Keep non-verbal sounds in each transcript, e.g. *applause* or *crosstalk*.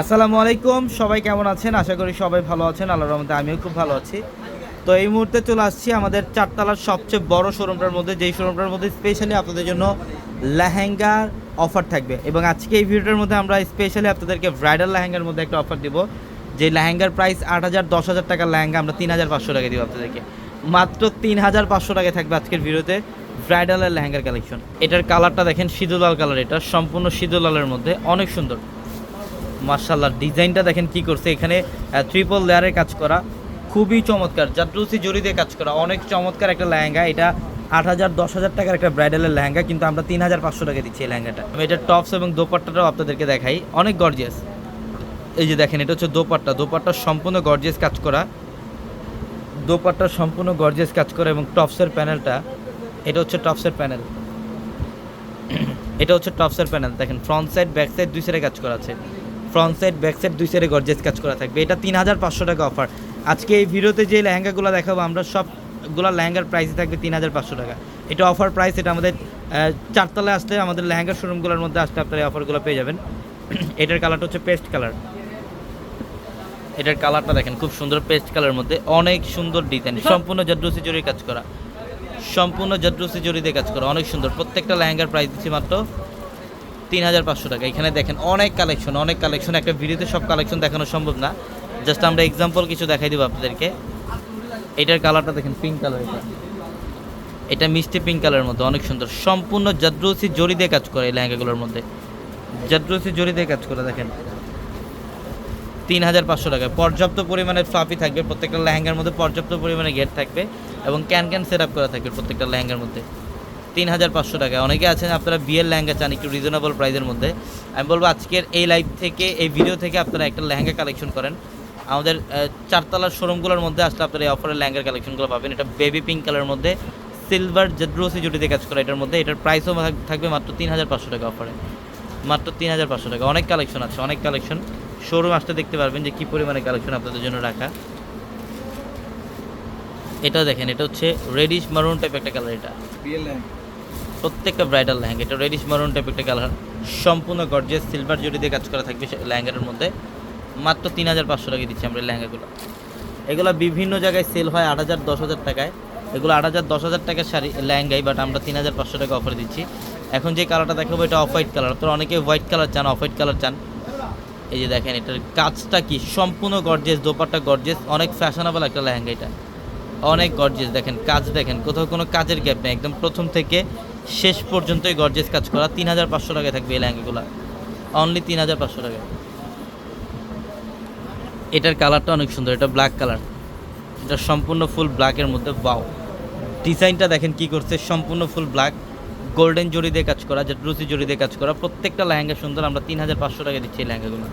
আসসালামু আলাইকুম, সবাই কেমন আছেন? আশা করি সবাই ভালো আছেন, আল্লাহর রহমতে আমিও খুব ভালো আছি। তো এই মুহূর্তে চলে আসছি আমাদের চারতলার সবচেয়ে বড় শোরুমটার মধ্যে, যেই শোরুমটার মধ্যে স্পেশালি আপনাদের জন্য লেহেঙ্গার অফার থাকবে। এবং আজকে এই ভিডিওটার মধ্যে আমরা স্পেশালি আপনাদেরকে ব্রাইডাল লেহেঙ্গার মধ্যে একটা অফার দিব, যে লেহেঙ্গার প্রাইস আট হাজার, দশ হাজার টাকার লেহেঙ্গা আমরা তিন হাজার পাঁচশো টাকা দিব আপনাদেরকে। মাত্র তিন হাজার পাঁচশো টাকায় থাকবে আজকের ভিডিওতে ব্রাইডালের লেহেঙ্গার কালেকশন এটার কালারটা দেখেন সিঁদুলাল কালার এটা, সম্পূর্ণ সিঁদুলালের মধ্যে, অনেক সুন্দর। মার্শাল্লাহ ডিজাইনটা দেখেন কি করছে। এখানে ট্রিপল লেয়ারে কাজ করা, খুবই চমৎকার। জাদ্রুসি জরি দিয়ে কাজ করা, অনেক চমৎকার একটা লেহেঙ্গা। এটা আট হাজার, দশ হাজার টাকার একটা ব্রাইডালের লেহেঙ্গা, কিন্তু আমরা তিন হাজার পাঁচশো টাকা দিচ্ছি এই লেহেঙ্গাটা। আমি এটা টপস এবং দোপাট্টাটাও আপনাদেরকে দেখাই। অনেক গর্জিয়াস এই যে দেখেন, এটা হচ্ছে দোপাট্টা। দোপাট্টা সম্পূর্ণ গর্জিয়াস কাজ করা। দোপাট্টা সম্পূর্ণ গর্জিয়াস কাজ করা এবং টপসের প্যানেলটা এটা হচ্ছে টপসের প্যানেল এটা হচ্ছে টপসের প্যানেল দেখেন ফ্রন্ট সাইড ব্যাক সাইড দুই সাইডে কাজ করা আছে। ফ্রন্ট সাইড ব্যাক সাইড দুই সাইডে গর্জেস কাজ করা থাকবে। এটা তিন হাজার পাঁচশো টাকা অফার আজকে এই ভিডিওতে যে লেহেঙ্গাগুলো দেখাবো আমরা সবগুলো লেহেঙ্গার প্রাইসই থাকবে তিন হাজার পাঁচশো টাকা। এটা অফার প্রাইস এটা আমাদের চারতলায় আসলে আমাদের লেহেঙ্গার শোরুমগুলোর মধ্যে আসলে আপনারা এই অফারগুলো পেয়ে যাবেন। *clears throat* এটার কালারটা হচ্ছে পেস্ট কালার এটার কালারটা দেখেন খুব সুন্দর পেস্ট কালারের মধ্যে অনেক সুন্দর ডিজাইন সম্পূর্ণ জাদ্রুসি জরির কাজ করা। সম্পূর্ণ জাদ্রুসি জরি দিয়ে কাজ করা অনেক সুন্দর। প্রত্যেকটা লেহেঙ্গার প্রাইস দিচ্ছি মাত্র তিন হাজার পাঁচশো টাকা। এখানে দেখেন অনেক কালেকশন অনেক কালেকশন একটা ভিডিওতে সব কালেকশন দেখানো সম্ভব না। জাস্ট আমরা এক্সাম্পল কিছু দেখাই দেবো আপনাদেরকে। এটার কালারটা দেখেন পিঙ্ক কালার এটা। এটা মিষ্টি পিঙ্ক কালারের মধ্যে, অনেক সুন্দর। সম্পূর্ণ জাদ্রুসি জরি দিয়ে কাজ করে এই লেহেঙ্গাগুলোর মধ্যে। জাদ্রসি জরি দিয়ে কাজ করে, দেখেন। তিন হাজার পাঁচশো টাকা। পর্যাপ্ত পরিমাণে ফ্লাফি থাকবে, প্রত্যেকটা লেহেঙ্গার মধ্যে পর্যাপ্ত পরিমাণে গেট থাকবে এবং ক্যান ক্যান সেট আপ করা থাকবে প্রত্যেকটা লেহেঙ্গার মধ্যে। তিন হাজার পাঁচশো টাকা। অনেকে আছেন, আপনারা বিয়ের লেহেঙ্গা চান একটু রিজনেবল প্রাইসের মধ্যে। আমি বলব আজকের এই লাইভ থেকে, এই ভিডিও থেকে আপনারা একটা লেহেঙ্গা কালেকশন করেন। আমাদের চারতলার শোরুমগুলোর মধ্যে আসলে আপনারা এই অফারের লেহেঙ্গার কালেকশনগুলো পাবেন। এটা বেবি পিঙ্ক কালারের মধ্যে সিলভার জেড্রোসি জুটিতে কাজ করা এটার মধ্যে। এটার প্রাইসও থাকবে মাত্র তিন হাজার পাঁচশো টাকা অফারে মাত্র তিন হাজার পাঁচশো টাকা। অনেক কালেকশন আছে, অনেক কালেকশন শোরুম আসতে দেখতে পারবেন যে কী পরিমাণে কালেকশন আপনাদের জন্য রাখা। এটা দেখেন, এটা হচ্ছে রেডিশ মারুন টাইপ একটা কালার এটা। প্রত্যেকটা ব্রাইডাল লেহেঙ্গা। এটা রেডিশ মারুন টাইপ একটা কালার সম্পূর্ণ গর্জিয়াস সিলভার জড়ি দিয়ে কাজ করা থাকবে লেহেঙ্গাটার মধ্যে। মাত্র তিন হাজার পাঁচশো টাকা দিচ্ছি আমরা লেহেঙ্গাগুলো। এগুলো বিভিন্ন জায়গায় সেল হয় আট হাজার, দশ হাজার টাকায়। এগুলো আট হাজার, দশ হাজার টাকার শাড়ি, লেহেঙ্গাই বাট আমরা তিন হাজার পাঁচশো টাকা অফার দিচ্ছি। এখন যে কালারটা দেখাবো, এটা অফ হোয়াইট কালার আপনারা অনেকে হোয়াইট কালার চান অফ হোয়াইট কালার চান। এই যে দেখেন, এটার কাজটা কি? সম্পূর্ণ গর্জেস দোপাট্টা গর্জেস অনেক ফ্যাশনেবল একটা লেহেঙ্গা এটা। অনেক গর্জেস দেখেন, কাজ দেখেন, কোথাও কোনো কাজের গ্যাপ নেই। একদম প্রথম থেকে শেষ পর্যন্তই গর্জেস কাজ করা। তিন হাজার পাঁচশো টাকায় থাকবে এই লেহেঙ্গাগুলো। অনলি তিন হাজার পাঁচশো টাকা এটার কালারটা অনেক সুন্দর, এটা ব্ল্যাক কালার এটা সম্পূর্ণ ফুল ব্ল্যাকের মধ্যে বাও ডিজাইনটা দেখেন কি করছে, সম্পূর্ণ ফুল ব্ল্যাক গোল্ডেন জড়ি দিয়ে কাজ করা যেটা রুচি জড়ি দিয়ে কাজ করা। প্রত্যেকটা লেহেঙ্গা সুন্দর, আমরা তিন হাজার পাঁচশো টাকা দিচ্ছি এই লেহেঙ্গাগুলো।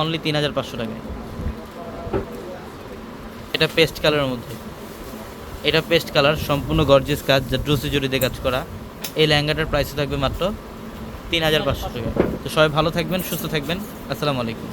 অনলি তিন হাজার পাঁচশো টাকায়। এটা পেস্ট কালারের মধ্যে। এটা পেস্ট কালার সম্পূর্ণ গর্জিয়াস কাজ যা ড্রুসি জড়ি দিয়ে কাজ করা। এই লেহেঙ্গাটার প্রাইস থাকবে মাত্র তিন হাজার পাঁচশো টাকা। তো সবাই ভালো থাকবেন, সুস্থ থাকবেন। আসসালামু আলাইকুম।